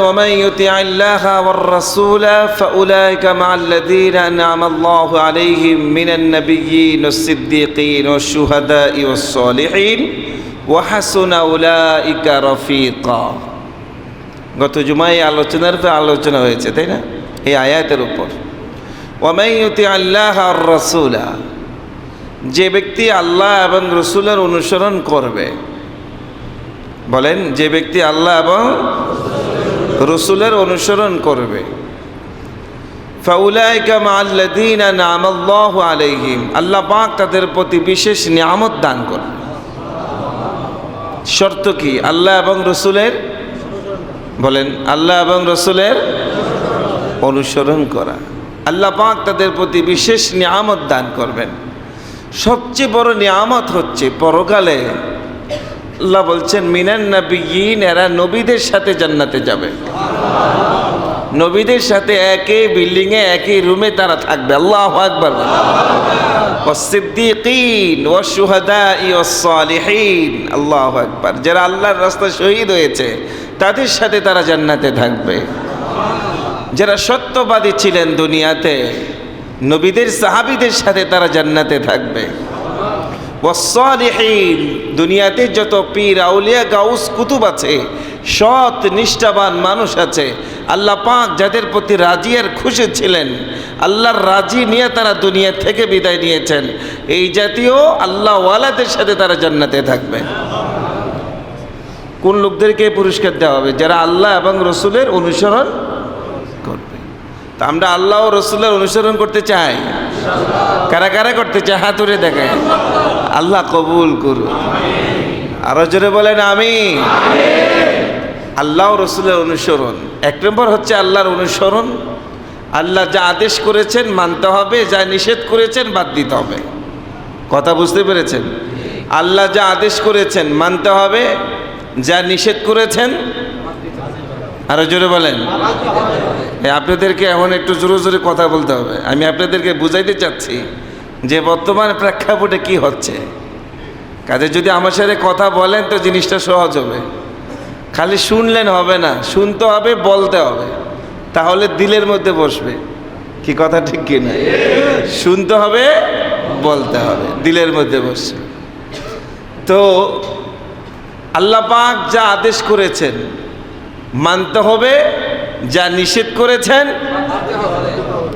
ومن يطع الله والرسول فأولئك مع الذين أنعم الله عليهم من النبيين والصديقين والشهداء والصالحين وحسن أولئك رفيقا গত জুমায় এই আলোচনার উপর আলোচনা হয়েছে তাই না এই আয়াতের উপর ওমাই ইউতি আল্লাহ আর রসুলা যে ব্যক্তি আল্লাহ এবং রসুলের অনুসরণ করবে বলেন যে ব্যক্তি আল্লাহ এবং রসুলের অনুসরণ করবে। আলাইহিম। আল্লাহ পাক তাদের প্রতি বিশেষ নিয়ামত দান করবে শর্ত কি? আল্লাহ এবং রসুলের বলেন, আল্লাহ এবং রসুলের অনুসরণ করা। আল্লাহ পাক তাদের প্রতি বিশেষ নিয়ামত দান করবেন। সবচেয়ে বড় নিয়ামত হচ্ছে পরকালে আল্লাহ বলছেন, মিনান নবীন এরা নবীদের সাথে জান্নাতে যাবে। নবীদের সাথে একই বিল্ডিংয়ে একই রুমে তারা থাকবে। আল্লাহ আকবর। আল্লাহ আকবর। যারা আল্লাহর রাস্তা শহীদ হয়েছে, তাদের সাথে তারা জান্নাতে থাকবে। যারা সত্যবাদী ছিলেন দুনিয়াতে, নবীদের সাহাবিদের সাথে তারা জান্নাতে থাকবে। ওয়াসলিহীন দুনিয়াতে যত পীর, আউলিয়া, গাউস, কুতুব আছে, সৎ, নিষ্ঠাবান মানুষ আছে, আল্লাহ পাক যাদের প্রতি রাজি আর খুশি ছিলেন, আল্লাহর রাজি নিয়ে তারা দুনিয়া থেকে বিদায় নিয়েছেন। এই জাতীয় আল্লাহ ওয়ালাদের সাথে তারা জান্নাতে থাকবে। কোন লোকদেরকে পুরস্কার দেওয়া হবে? যারা আল্লাহ এবং রসুলের অনুসরণ করবে। তা আমরা আল্লাহ ও রসুলের অনুসরণ করতে চাই। কারা কারা করতে চায়? হাতুরে দেখায়। আল্লাহ কবুল করুন আরও জোরে বলেন আমি আল্লাহ রসুলের অনুসরণ। এক নম্বর হচ্ছে আল্লাহর অনুসরণ। আল্লাহ যা আদেশ করেছেন মানতে হবে, যা নিষেধ করেছেন বাদ দিতে হবে। কথা বুঝতে পেরেছেন? আল্লাহ যা আদেশ করেছেন মানতে হবে, যা নিষেধ করেছেন, আরও জোরে বলেন। আপনাদেরকে এখন একটু জোরে জোরে কথা বলতে হবে। আমি আপনাদেরকে বুঝাইতে চাচ্ছি যে বর্তমান প্রেক্ষাপটে কি হচ্ছে? কাজে যদি আমার সাথে কথা বলেন তো জিনিসটা সহজ হবে। খালি শুনলেন হবে না, শুনতে হবে, বলতে হবে। তাহলে দিলের মধ্যে বসবে। কি কথা ঠিক কি না? শুনতে হবে, বলতে হবে, দিলের মধ্যে বসবে তো আল্লাহ পাক যা আদেশ করেছেন, মানতে হবে, যা নিষেধ করেছেন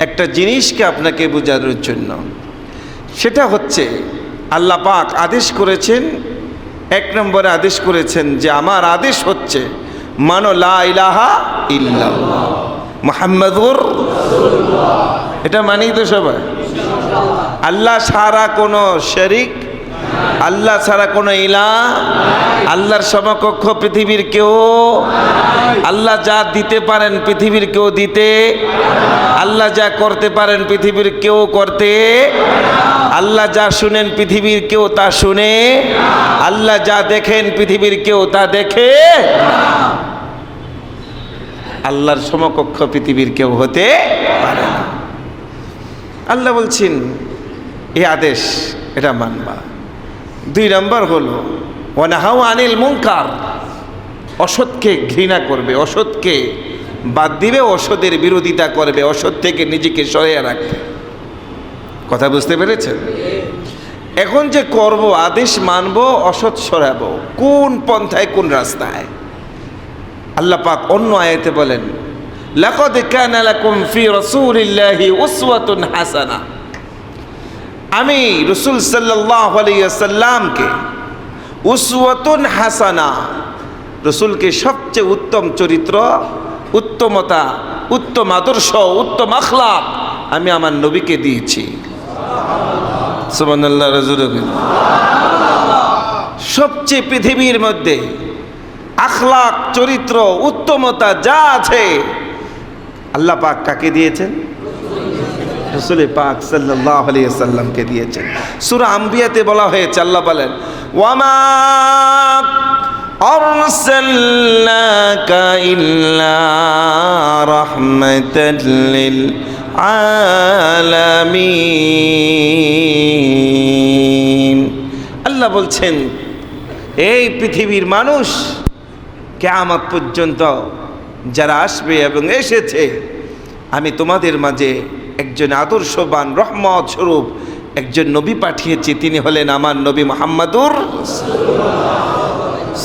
একটা জিনিসকে আপনাকে বোঝানোর জন্য। সেটা হচ্ছে, আল্লাহ পাক আদেশ করেছেন, এক নম্বরে আদেশ করেছেন যে আমার আদেশ হচ্ছে, মানো লাহা ইল্লা মোহাম্মদুর এটা মানি তো সবাই। আল্লাহ সারা কোনো শরিক আল্লাহ ছাড়া কোনো ইলা আল্লাহর সমকক্ষ পৃথিবীর কেউ, আল্লাহ যা দিতে পারেন পৃথিবীর কেউ দিতে, আল্লাহ যা করতে পারেন পৃথিবীর কেউ করতে, আল্লাহ যা শুনেন পৃথিবীর কেউ তা শুনে, আল্লাহ যা দেখেন পৃথিবীর কেউ তা দেখে। আল্লাহর সমকক্ষ পৃথিবীর কেউ হতে পারে আল্লাহ বলছেন এই আদেশ, এটা মানবা। দুই নম্বর হলো ওয়ানাহাউ আনিল মুঙ্কার অসৎকে ঘৃণা করবে, অসৎকে বাদ দিবে, অসতের বিরোধিতা করবে, অসৎ থেকে নিজেকে সরিয়ে রাখবে। কথা বুঝতে পেরেছেন? এখন যে করব, আদেশ মানব, অসৎ সরাবো, কোন পন্থায়, কোন রাস্তায়? আল্লাহ পাক অন্য আয়াতে বলেন, লাকাদ কানা লাকুম ফি রাসূলিল্লাহি উসওয়াতুন হাসানা আমি রসুল সাল্লাল্লাহু আলাইহি সাল্লামকে উসওয়াতুন হাসানা, রসুলকে সবচেয়ে উত্তম চরিত্র, উত্তমতা, উত্তম আদর্শ, উত্তম আখলাক আমি আমার নবীকে দিয়েছি। সবচেয়ে পৃথিবীর মধ্যে আখলাক, চরিত্র, উত্তমতা যা আছে, আল্লাহ পাক কাকে দিয়েছেন? রসুল পাক সাল্লাহ সাল্লামকে দিয়েছেন সুরা আম্বিয়াতে বলা হয়েছে আল্লাহ বলেন ওয়ামা أرسلناك إلا رحمة للعالمين আল্লাহ বলছেন এই পৃথিবীর মানুষ কেয়ামত পর্যন্ত যারা আসবে এবং এসেছে আমি তোমাদের মাঝে একজন আদর্শবান, রহমত স্বরূপ একজন নবী পাঠিয়েছি, তিনি হলেন আমার নবী মোহাম্মদুর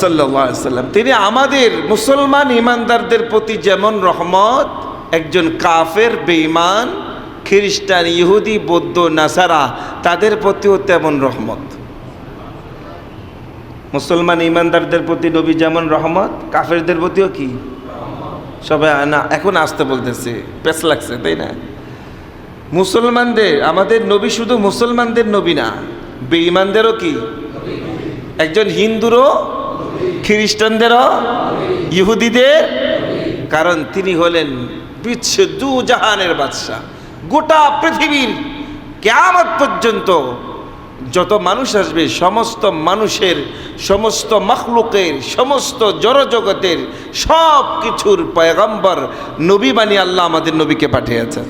সাল্লাম। তিনি আমাদের মুসলমান ইমানদারদের প্রতি যেমন রহমত, একজন কাফের, বেঈমান, খ্রিস্টান, ইহুদি, বৌদ্ধ, নাসারা, তাদের প্রতিও তেমন রহমত। মুসলমান ইমানদারদের প্রতি নবী যেমন রহমত, কাফেরদের প্রতিও কি? সবাই না এখন আসতে বলতেছে পেস লাগছে, তাই না? মুসলমানদের, আমাদের নবী শুধু মুসলমানদের নবী না, বেঈমানদেরও কি? একজন হিন্দুরও, খ্রিস্টানদেরও, ইহুদিদের? কারণ তিনি হলেন বিশ্ব দু জাহানের বাদশাহ। গোটা পৃথিবীর কেমন পর্যন্ত যত মানুষ আসবে, সমস্ত মানুষের, সমস্ত মখলুকের, সমস্ত জড়জগতের সব কিছুর পয়গম্বর নবী বানিয়ে আল্লাহ আমাদের নবীকে পাঠিয়েছেন।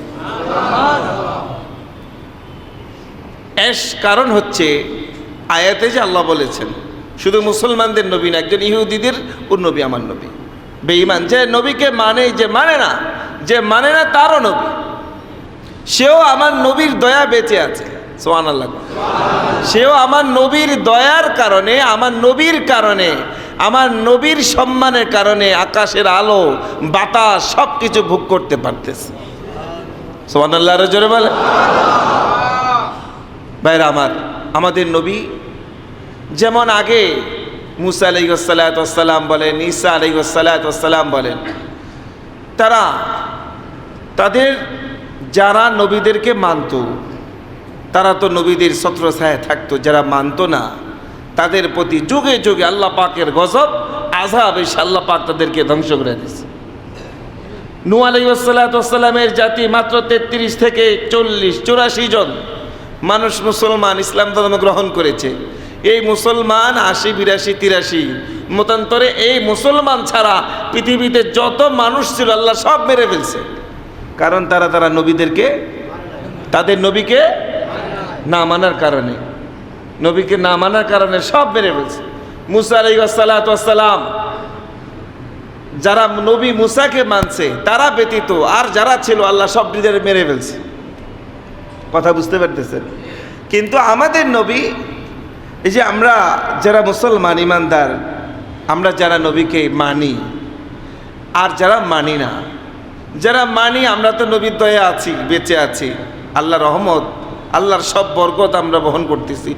এস কারণ হচ্ছে, আয়াতে যে আল্লাহ বলেছেন, শুধু মুসলমানদের নবী না, একজন ইহুদিদের ও নবী, আমার নবী। বেঈমান, যে নবীকে মানে যে মানে না, যে মানে না তারও নবী। সেও আমার নবীর দয়া বেঁচে আছে। সেও আমার নবীর দয়ার কারণে, আমার নবীর কারণে, আমার নবীর সম্মানের কারণে আকাশের আলো, বাতাস সব কিছু ভোগ করতে পারতেছে। সোহান জোরে বলে ভাইরা আমার, আমাদের নবী যেমন আগে মুসা আলাইসাল্লাম বলেন, ঈসা আলাইসাল্লাম বলেন, তারা তাদের, যারা নবীদেরকে মানত তারা তো নবীদের ছত্রছায়া থাকতো, যারা মানত না। তাদের প্রতি যুগে যুগে আল্লাহ পাকের গজব আজাব এসে আল্লাহ পাক তাদেরকে ধ্বংস করে দিয়েছে। নু আলাইসাল্লামের জাতি মাত্র তেত্রিশ থেকে চল্লিশ, চুরাশি জন মানুষ মুসলমান ইসলাম ধর্ম গ্রহণ করেছে। এই মুসলমান আশি, বিরাশি, তিরাশি, মতান্তরে এই মুসলমান ছাড়া পৃথিবীতে যত মানুষ ছিল আল্লাহ সব মেরে ফেলছে। কারণ তারা তারা নবীদেরকে, তাদের নবীকে না মানার কারণে। নবীকে না মানার কারণে সব মেরে ফেলছে। মুসা আলাইসালাম যারা নবী মুসাকে মানছে, তারা ব্যতীত আর যারা ছিল আল্লাহ সব নিজের মেরে ফেলছে। কথা বুঝতে পারতেছেন? কিন্তু আমাদের নবী, এই যে আমরা যারা মুসলমান, ইমানদার, আমরা যারা নবীকে মানি, আর যারা মানি না, যারা মানি, আমরা তো নবীর দয়া আছি, বেঁচে আছি। আল্লাহ রহমত আল্লাহর সব বরকত আমরা বহন করতেছি।